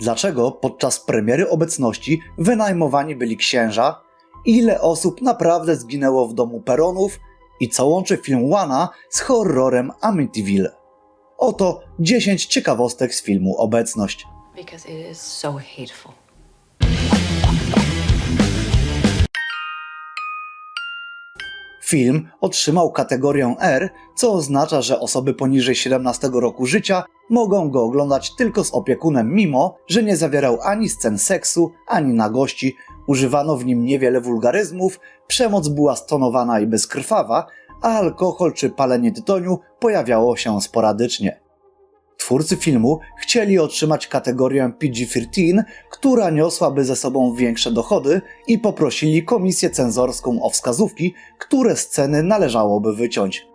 Dlaczego podczas premiery obecności wynajmowani byli księża? Ile osób naprawdę zginęło w domu Peronów? I co łączy film Łana z horrorem Amityville? Oto 10 ciekawostek z filmu Obecność. Because it is so hateful. Film otrzymał kategorię R, co oznacza, że osoby poniżej 17 roku życia mogą go oglądać tylko z opiekunem, mimo że nie zawierał ani scen seksu, ani nagości, używano w nim niewiele wulgaryzmów, przemoc była stonowana i bezkrwawa, a alkohol czy palenie tytoniu pojawiało się sporadycznie. Twórcy filmu chcieli otrzymać kategorię PG-13, która niosłaby ze sobą większe dochody i poprosili komisję cenzorską o wskazówki, które sceny należałoby wyciąć.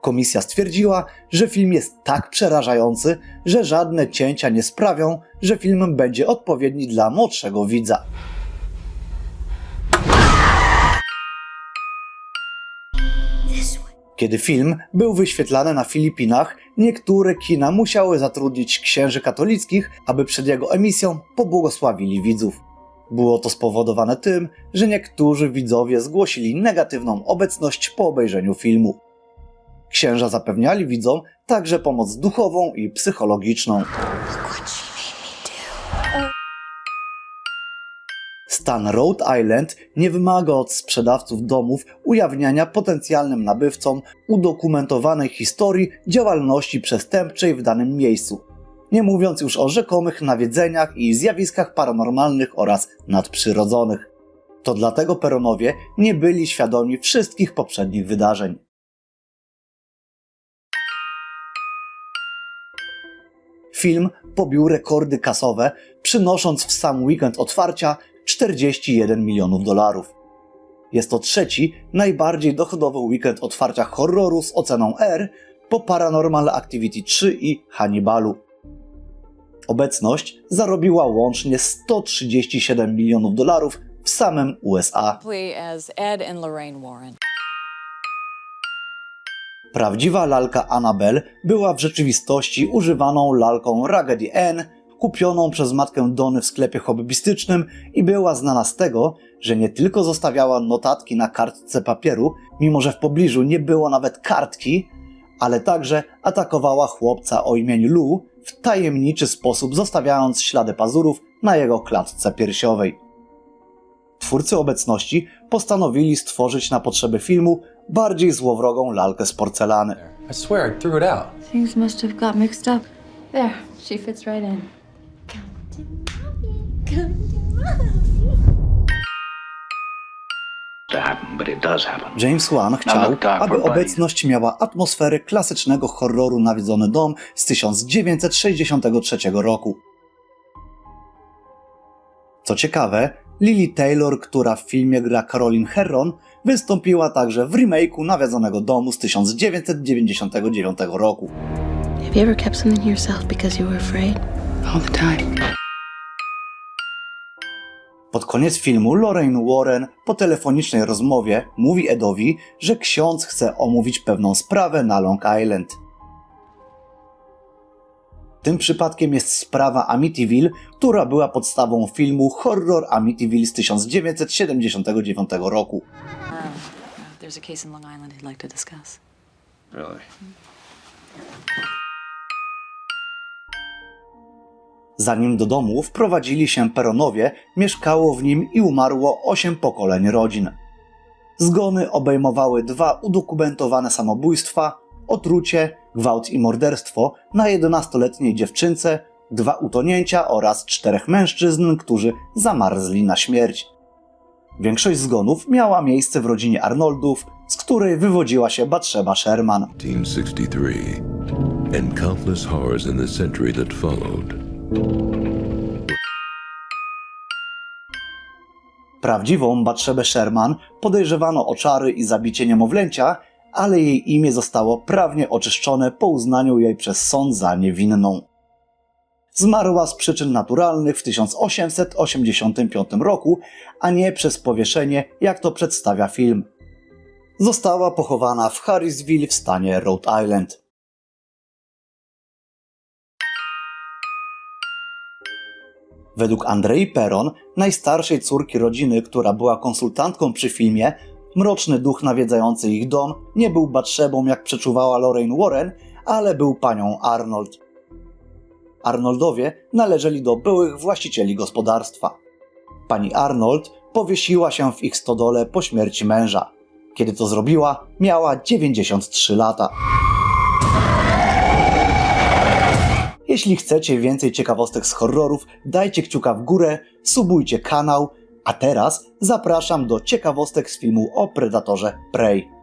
Komisja stwierdziła, że film jest tak przerażający, że żadne cięcia nie sprawią, że film będzie odpowiedni dla młodszego widza. Kiedy film był wyświetlany na Filipinach, niektóre kina musiały zatrudnić księży katolickich, aby przed jego emisją pobłogosławili widzów. Było to spowodowane tym, że niektórzy widzowie zgłosili negatywną obecność po obejrzeniu filmu. Księża zapewniali widzom także pomoc duchową i psychologiczną. Stan Rhode Island nie wymaga od sprzedawców domów ujawniania potencjalnym nabywcom udokumentowanej historii działalności przestępczej w danym miejscu, nie mówiąc już o rzekomych nawiedzeniach i zjawiskach paranormalnych oraz nadprzyrodzonych. To dlatego Peronowie nie byli świadomi wszystkich poprzednich wydarzeń. Film pobił rekordy kasowe, przynosząc w sam weekend otwarcia 41 milionów dolarów. Jest to trzeci najbardziej dochodowy weekend otwarcia horroru z oceną R po Paranormal Activity 3 i Hannibalu. Obecność zarobiła łącznie 137 milionów dolarów w samym USA. Prawdziwa lalka Annabelle była w rzeczywistości używaną lalką Raggedy Ann, kupioną przez matkę Dony w sklepie hobbystycznym i była znana z tego, że nie tylko zostawiała notatki na kartce papieru, mimo że w pobliżu nie było nawet kartki, ale także atakowała chłopca o imieniu Lou w tajemniczy sposób, zostawiając ślady pazurów na jego klatce piersiowej. Twórcy obecności postanowili stworzyć na potrzeby filmu bardziej złowrogą lalkę z porcelany. I swear I threw it out. Things must have got mixed up. There, she fits right in. James Wan chciał, Doc, aby obecność miała atmosferę klasycznego horroru Nawiedzony Dom z 1963 roku. Co ciekawe, Lily Taylor, która w filmie gra Caroline Herron, wystąpiła także w remake'u Nawiedzonego Domu z 1999 roku. Have you ever kept something to yourself because you were afraid? All the time. Pod koniec filmu Lorraine Warren po telefonicznej rozmowie mówi Edowi, że ksiądz chce omówić pewną sprawę na Long Island. Tym przypadkiem jest sprawa Amityville, która była podstawą filmu Horror Amityville z 1979 roku. There's Zanim do domu wprowadzili się Peronowie, mieszkało w nim i umarło 8 pokoleń rodzin. Zgony obejmowały dwa udokumentowane samobójstwa, otrucie, gwałt i morderstwo na 11-letniej dziewczynce, dwa utonięcia oraz czterech mężczyzn, którzy zamarzli na śmierć. Większość zgonów miała miejsce w rodzinie Arnoldów, z której wywodziła się Batrzeba Sherman. 1963, and countless horrors in the century that followed. Prawdziwą Batrzebę Sherman podejrzewano o czary i zabicie niemowlęcia, ale jej imię zostało prawnie oczyszczone po uznaniu jej przez sąd za niewinną. Zmarła z przyczyn naturalnych w 1885 roku, a nie przez powieszenie, jak to przedstawia film. Została pochowana w Harrisville w stanie Rhode Island. Według Andrei Peron, najstarszej córki rodziny, która była konsultantką przy filmie, mroczny duch nawiedzający ich dom nie był Batszebą, jak przeczuwała Lorraine Warren, ale był panią Arnold. Arnoldowie należeli do byłych właścicieli gospodarstwa. Pani Arnold powiesiła się w ich stodole po śmierci męża. Kiedy to zrobiła, miała 93 lata. Jeśli chcecie więcej ciekawostek z horrorów, dajcie kciuka w górę, subujcie kanał, a teraz zapraszam do ciekawostek z filmu o Predatorze Prey.